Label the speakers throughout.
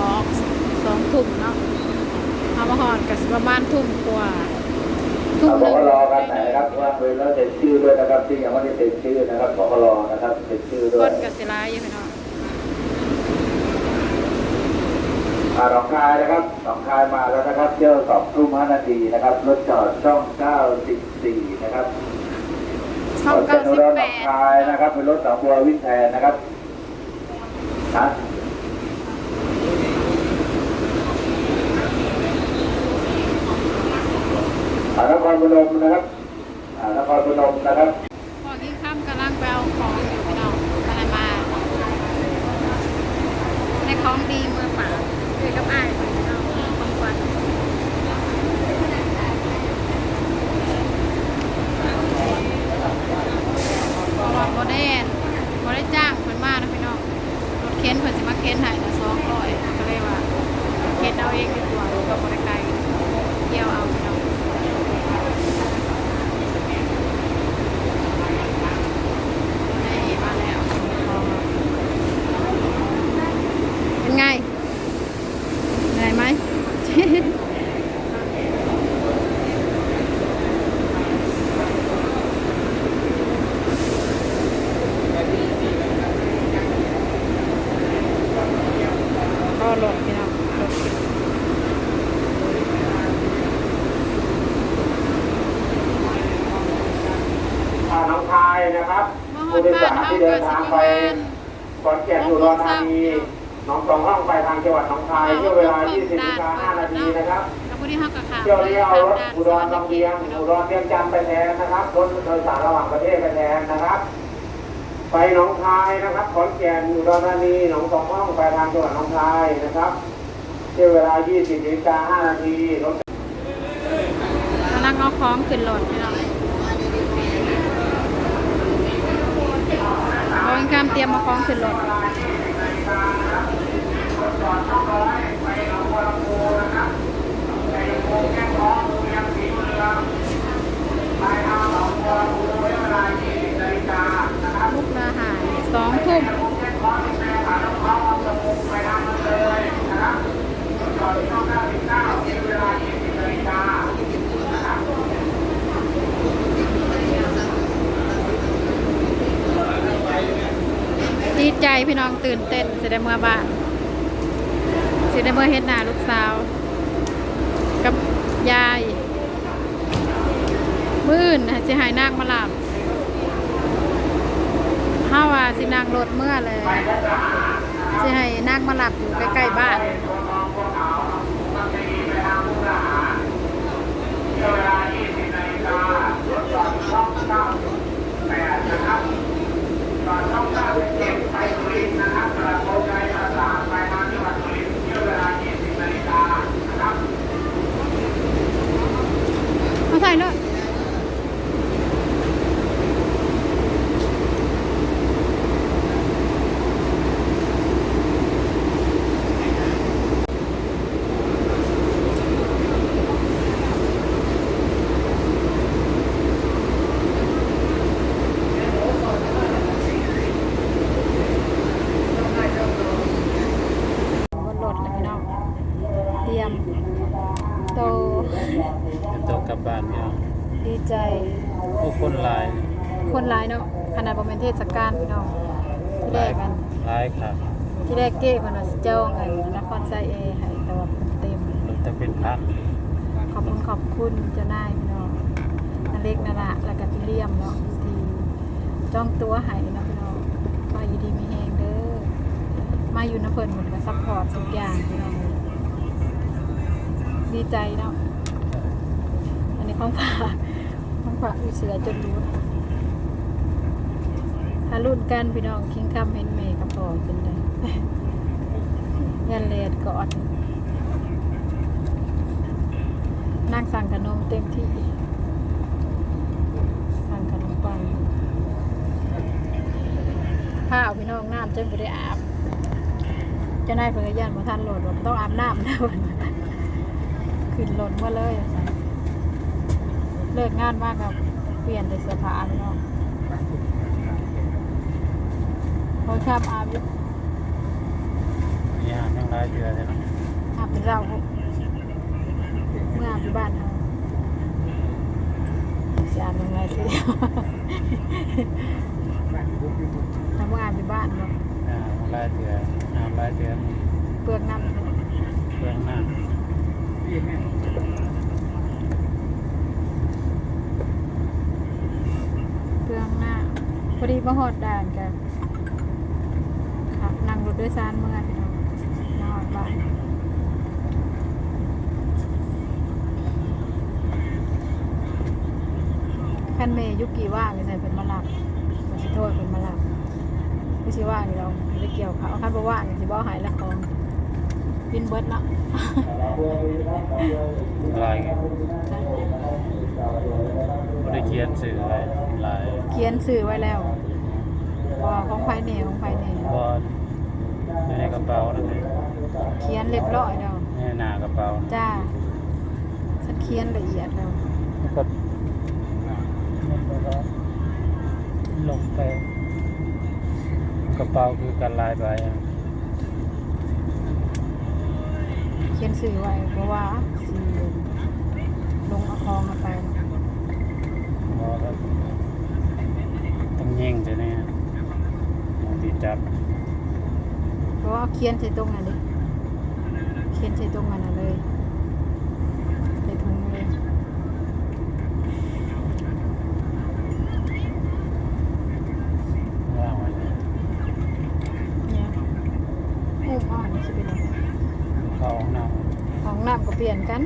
Speaker 1: ออกสองทุ่มเนาะเอามาหอดกับประมาณทุ่มกว่าทุ่มหนึ่
Speaker 2: งรอกันไหนครับว่าเลยแล้วเซ็นชื่อด้วยนะครับที่ยังไม่ได้เซ็นชื่อนะครับขอรอนะครับเซ็นชื่อด้วยค
Speaker 1: นกับศิลาอยู่เนาะ
Speaker 2: อาหองคายนะครับสองคายมาแล้วนะครับ เที่ยวสองทุ่มห้านาทีนะครับรถจอดช่องเก้าสิบสี่นะครับ
Speaker 1: ช่องเก้าสิบแป
Speaker 2: ดหองคายนะครับเป็นรถสองบัววิ่งแทนนะครับฮะ นครพนมนะครับนครพนมนะครับ
Speaker 1: พอที่ข้ามกำลังไปเอาของอยู่พี่น้องอะไรมาในของดีเมื่อฝากคือกับอ้ายพี่น้องของขวัญเพราะว่าโมเดนโมได้จ้างเพิ่นมากนะพี่น้องรถเข็นเพิ่นสิมาเข็นให้ละสองร้อยก็เลยว่าเข็นเอาเองดีกว่าก็บ่ได้ไกลเกี่ยวเอาพี่น้อง นี่มาแล้วเป็นไงเหนื่อยไหม ก็หลดพี่น้องหลด
Speaker 2: อ่า น้องคายนะครับผู้โดยสารที่เดินทางไปขอนแก่นอุดรธานีหน้องสองห้องไปทางจังหวัดหนองคายเที่ยวเวลา 20นาฬิกา5นาทีนะครับ
Speaker 1: แล้วพวกนี้เขากระขา
Speaker 2: เที่ยวนี้เอารถอุดรลำเลียงอุดรเวียงจันทร์ไปแทนนะครับรถโดยสารระหว่างประเทศไปแทนนะครับ ไปหนองคายนะครับขอนแก่นอุดรธานีหนองสองห้องไปทางจังหวัดหนองคายนะครับเที่ยวเวลา 20นาฬิกา5นาทีรถ
Speaker 1: กำลังเอาของขึ้นรถพี่น้อง ของข้ามเตรียมมาคล้องขึ้นรถ มุกนาหารสองทุ่มดี ใจพี่น้องตื่นเต้นสิได้เมื่อบ้านสิได้เมื่อเฮ็ดหน้าลูกสาว กับยายมื่นจะหายนางมาหลับถ้าว่าสินางรถเมื่อเลยจะให้นางมาหลับอยู่ใกล้ๆบ้านมาใส่เลย บนรถเลยพี่น้อง เตรียมโต
Speaker 3: จะโตกลับบ้านพี่น้อง
Speaker 1: ดีใจ
Speaker 3: ผู้คนหลาย
Speaker 1: คนร้ายเนาะขนาดบอมเป็นเทศกาลพี่น้อง ที่แรกกัน
Speaker 3: หลายครับ
Speaker 1: ที่แรกเก้คนว่าสิเจ้าเงินครไซเอให้แต่ว่าเต็ม
Speaker 3: มันจะเป็นพัก
Speaker 1: ขอบคุณขอบคุณเจ้านายพี่น้องนาเล็กนาละแล้วก็พี่เลี่ยมเนาะที่จองตัวให้เนาะพี่น้องมาอยู่ดีมีแฮงเด้อมาอยู่น้ำเพิ่นเหมือนกับซัพพอร์ตทุกอย่างพี่น้องดีใจเนาะอันนี้ของฝากของฝากอุยเสือจนรู้ ถ้ารุ่นกันพี่น้องคิงคัมเห็นเมย์กับพ่อเป็นไงยันเลดกอดนั่งสั่งขนมเต็มที่ สั่งขนมปังผ้าเอาพี่น้องน้ำจนไปได้อาบจะได้เพื่อย่านมาทันโหลดต้องอาบน้ำนะขึ้นรถมาเลยอะสั่นเลิกงานมากกับเปลี่ยนแต่เสื้อผ้าพี่น้อง พอชอบอาบอยู่
Speaker 3: มีอาหารยังหลายเดือนเลยเนาะ
Speaker 1: อาบเป็นเราเมื่อมื่ออาบอยู่บ้านเฮาสิอาบยังไงทีเดียวทำเมื่ออาบอยู่บ้านเนาะ
Speaker 3: อ่าลายเถื่อน้ำลายเถื่อ
Speaker 1: เปลือกน้ำ
Speaker 3: เครื่องน้
Speaker 1: เปลืองหน้าพอดีมาหอดด่านกันค่ะนั่งรถโด ยสารเมื่อพี่น้องมาหอดบ้านคันเมยุกีว่างนี่ใส่เป็นมาลับมาสิโทษเป็นมาลับไม่ใช่ว่างนี่เราไม่เกี่ยวเขาคันบ่ว่างนี่สิบ่หายละของบินเบิดเนาะำ
Speaker 3: ลายไงบ่ได้เขียนสื่อไว้ลาย
Speaker 1: เขียนสื่อไว้แล้วว่าของภายในของภายใน
Speaker 3: บอล อยู่ในกระเป๋านั่นเอง
Speaker 1: เขียนเรียบร้อยแล้ว
Speaker 3: ในหน้ากระเป๋า
Speaker 1: จ้าฉันเขียนละเอียดแล้ว
Speaker 3: แล้วก็ลงไปกระเป๋าคือการลายไปอะ
Speaker 1: เขียนสื่อไว้เพราะว่าสีลงเอาคลองเอาไป
Speaker 3: เพราะว่าต้องแย่งใช่ไหมฮะบางทีจับ
Speaker 1: เพราะว่าเขียนใส่ตรงนั้นดิเขียนใส่ตรงนั้นเลยใส่ถุงเลย
Speaker 3: เนี่ย
Speaker 1: อุ้มอ่อนสิเป็นอะไร
Speaker 3: เขาห้องน้ำ
Speaker 1: ของน้ำก็เปลี่ยนกัน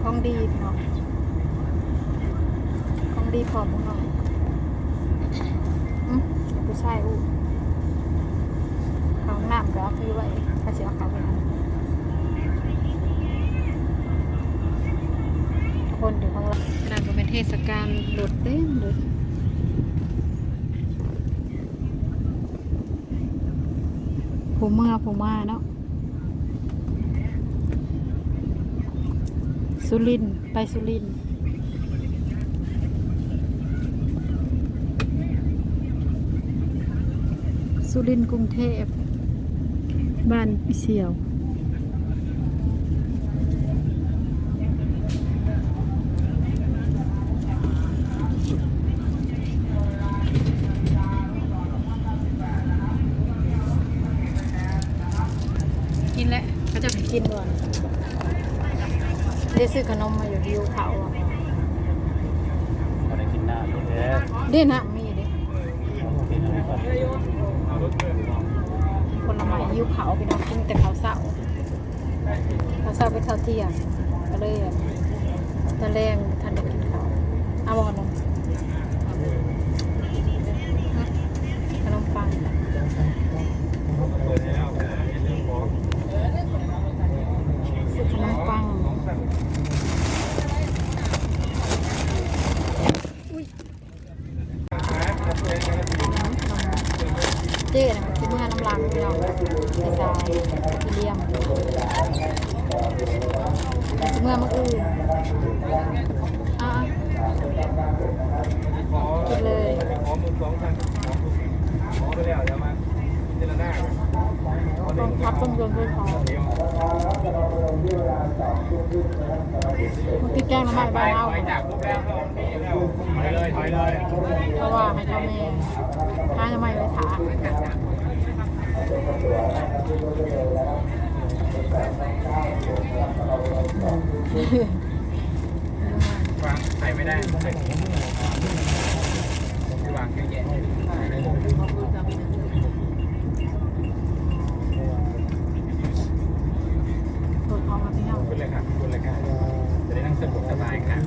Speaker 1: ของดีเนาะของดีพอมของเราอืม ผู้ชายอู้ของน้ำก็เอาคือไว้ถ้าเสียเขาไปคนอยู่ข้างล่างนั่นก็เป็นเทศกาลรถเต็มเลยผู้เมื่อผู้มาเนาะสุรินไปสุรินทร์ สุรินทร์กรุงเทพ บ้านพิเสียว กินแล้วเขาจะไปกินก่อนได้ซื้อขนมมาอยู่ที่ยูเขาอะำ
Speaker 3: บ่ได้กินน้ำอยู่แล้ว
Speaker 1: เด้นะมีเด้
Speaker 3: กินอะไรก่อน
Speaker 1: คนละไม้ยูเขาไปน้องกินแต่เขาวเศร้าเขาวเศร้าไปเท่าเที่ยงก็เลยตะแรงทันได้กินข้าวเอาบอกขนมขนมปังซื้อขนมปังอุ้ย เจ๊นะคิดเมื่อน้ำลังพี่น้องใส่ทรายที่ เลี่ยมเมื่อเมื่ออื่นอะกินเลย
Speaker 2: ขอมือสองพันขอไปแล้วเดี๋ยวมาเจรนา
Speaker 1: ต้มพับต้มยำด้วยทอมันกินแกงน้ำมันบ้านเอา
Speaker 2: ไปจากพวกแล้วไปเลยไปเลย
Speaker 1: เพราะว่าให้เจ้าแม่ห้าน้ำมันไว้ถา
Speaker 2: วางใส่ไม่ได้ใส่วางแย่
Speaker 1: ตรวจทองมาพี่น้อง
Speaker 2: คุณเลยครับคุณเลยครับจะได้นั่งสบสบายครับ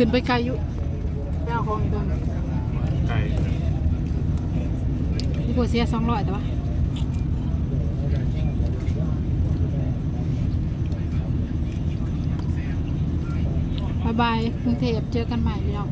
Speaker 1: ขึ้นไปไกลอยู่ไปเอาของอีกตัวหนึ่ง
Speaker 2: ใช่
Speaker 1: นี่กว่าเสียสองร้อยแต่ว่าบายบายกรุงเทพเจอกันใหม่พี่น้อง